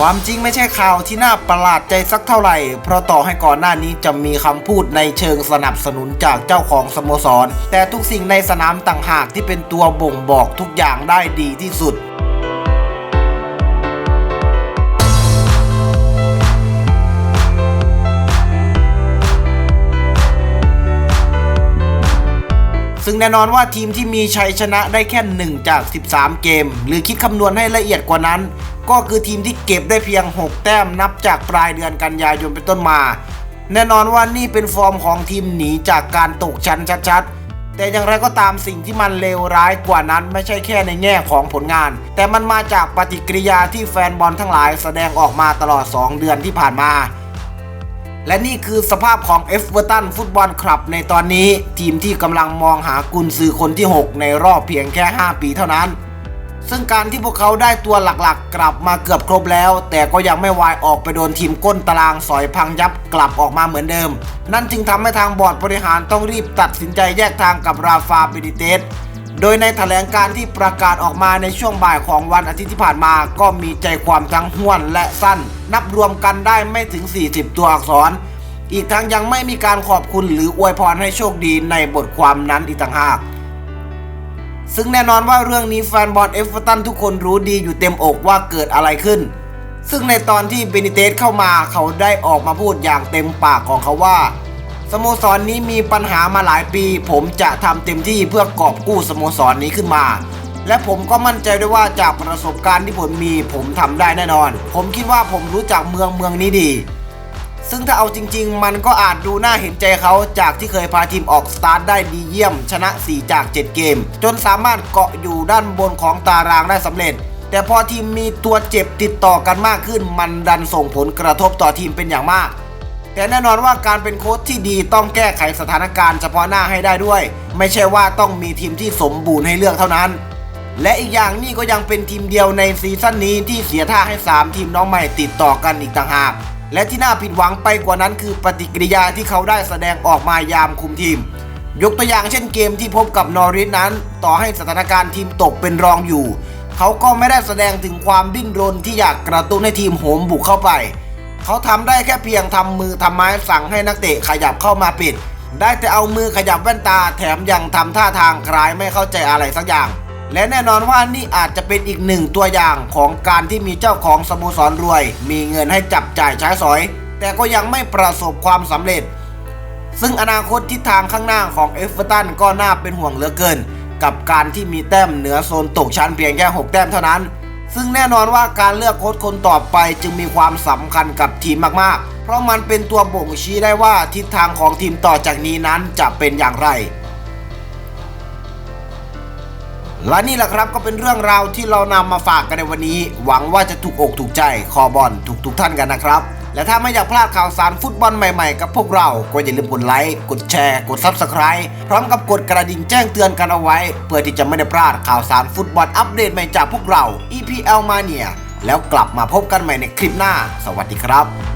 ความจริงไม่ใช่ข่าวที่น่าประหลาดใจสักเท่าไหร่ เพราะต่อให้ก่อนหน้านี้จะมีคำพูดในเชิงสนับสนุนจากเจ้าของสโมสร แต่ทุกสิ่งในสนามต่างหากที่เป็นตัวบ่งบอกทุกอย่างได้ดีที่สุด ซึ่งแน่นอนว่าทีมที่มีชัยชนะได้แค่ 1 จาก 13 เกม หรือคิดคำนวณให้ละเอียดกว่านั้น ก็คือทีมที่เก็บได้เพียง 6 แต้มนับจากปลายเดือนกันยายนเป็นต้นมา แน่นอนว่านี่เป็นฟอร์มของทีมหนีจากการตกชั้นชัดๆ แต่อย่างไรก็ตามสิ่งที่มันเลวร้ายกว่านั้นไม่ใช่แค่ในแง่ของผลงาน แต่มันมาจากปฏิกิริยาที่แฟนบอลทั้งหลายแสดงออกมาตลอด 2 เดือนที่ผ่านมา และนี่คือสภาพของเอฟเวอร์ตันฟุตบอลคลับในตอนนี้ทีมที่กำลังมองหากุนซือคนที่ 6 ในรอบเพียงแค่ 5 ปีเท่านั้น ซึ่งการที่พวกเขาได้ตัวหลักๆ กลับมาเกือบครบแล้ว แต่ก็ยังไม่วายออกไปโดนทีมก้นตารางสอยพังยับกลับออกมาเหมือนเดิม นั่นจึงทำให้ทางบอร์ดบริหารต้องรีบตัดสินใจแยกทางกับราฟาเบดิเตส โดยในแถลงการที่ประกาศออกมาในช่วงบ่ายของวันอาทิตย์ที่ผ่านมา ก็มีใจความทั้งห้วนและสั้น นับรวมกันได้ไม่ถึง 40 ตัวอักษร อีกทั้งยังไม่มีการขอบคุณหรืออวยพรให้โชคดีในบทความนั้นอีกต่างหากซึ่งแน่นอนว่าเรื่องนี้แฟนบอลเอฟเวอร์ตันทุกคนรู้ดีอยู่เต็มอกว่าเกิดอะไรขึ้น ซึ่งในตอนที่เบนิเตสเข้ามาเขาได้ออกมาพูดอย่างเต็มปากของเขาว่า สโมสรนนี้มีปัญหามาหลายปี ผมจะทำเต็มที่เพื่อกอบกู้สโมสรนนี้ขึ้นมา และผมก็มั่นใจด้วยว่าจากประสบการณ์ที่ผมมีผมทำได้แน่นอน ผมคิดว่าผมรู้จักเมืองเมืองนี้ดี ซึ่งถ้าเอาจริง ๆ มันก็อาจดูน่าเห็นใจเขาจากที่เคยพาทีมออกสตาร์ทได้ดีเยี่ยม ชนะ 4 จาก 7 เกม จนสามารถเกาะอยู่ด้านบนของตารางได้สำเร็จ แต่พอทีมมีตัวเจ็บติดต่อกันมากขึ้น มันดันส่งผลกระทบต่อทีมเป็นอย่างมาก แต่แน่นอนว่าการเป็นโค้ชที่ดีต้องแก้ไขสถานการณ์เฉพาะหน้าให้ได้ด้วย ไม่ใช่ว่าต้องมีทีมที่สมบูรณ์ให้เลือกเท่านั้น และอีกอย่างนี่ก็ยังเป็นทีมเดียวในซีซั่นนี้ที่เสียท่าให้ 3 ทีมน้องใหม่ติดต่อกันอีกต่างหาก และที่น่าผิดหวังไปกว่านั้นคือปฏิกิริยาที่เขาได้แสดงออกมายามคุมทีม ยกตัวอย่างเช่นเกมที่พบกับนอริสนั้น ต่อให้สถานการณ์ทีมตกเป็นรองอยู่ เขาก็ไม่ได้แสดงถึงความดิ้นรนที่อยากกระตุ้นให้ทีมโหมบุกเข้าไป เขาทำได้แค่เพียงทำมือทำไม้สั่งให้นักเตะขยับเข้ามาปิด ได้แต่เอามือขยับแว่นตาแถมยังทำท่าทางคล้ายไม่เข้าใจอะไรสักอย่าง และแน่นอนว่านี่อาจจะเป็นอีกหนึ่งตัวอย่างของการที่มีเจ้าของสโมสรรวย มีเงินให้จับจ่ายใช้สอย แต่ก็ยังไม่ประสบความสำเร็จ ซึ่งอนาคตทิศทางข้างหน้าของเอฟเวอร์ตันก็น่าเป็นห่วงเหลือเกิน กับการที่มีแต้มเหนือโซนตกชั้นเพียงแค่ 6 แต้มเท่านั้น ซึ่งแน่นอนว่าการเลือกโค้ชคนต่อไปจึงมีความสำคัญกับทีมมากๆ เพราะมันเป็นตัวบ่งชี้ได้ว่าทิศทางของทีมต่อจากนี้นั้นจะเป็นอย่างไรและนี่แหละครับก็เป็นเรื่องราวที่เรานำมาฝากกันในวันนี้ หวังว่าจะถูกอกถูกใจคอบอลถูกทุกท่านกันนะครับ และถ้าไม่อยากพลาดข่าวสารฟุตบอลใหม่ๆ กับพวกเรา ก็อย่าลืมกดไลค์ กดแชร์ กด Subscribe พร้อมกับกดกระดิ่งแจ้งเตือนกันเอาไว้ เพื่อที่จะไม่ได้พลาดข่าวสารฟุตบอลอัปเดตใหม่จากพวกเรา EPL Mania แล้วกลับมาพบกันใหม่ในคลิปหน้า สวัสดีครับ